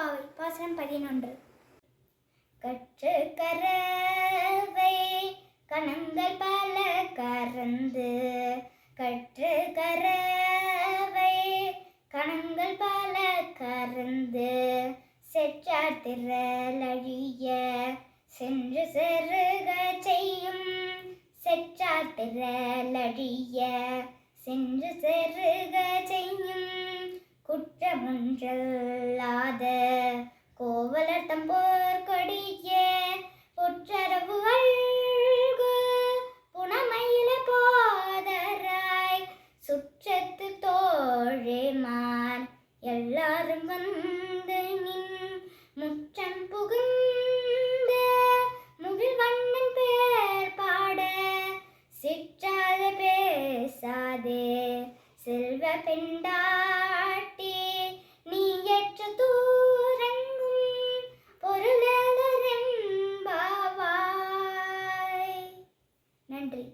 திருப்பாவை பாசனம் பதினொன்று. கற்று கரவை கணங்கள் பல கறந்து கற்று கரவை கணங்கள் பல கறந்து செற்றார் திரளழிய சென்று செருக செய்யும் செற்றார் திரளழிய சென்று செருக செய்யும். பட்டம் போர் கொடிய புற்றரவு அழ்கு புனமையில போதராய் சுற்றத்து தோழேமான் எல்லாரும் வந்து நின் முற்றம் புகுந்த முகில் வண்ணன் பேர் பாட சிற்றாத பேசாதே. செல்வ பெண்டாட்டி நன்றி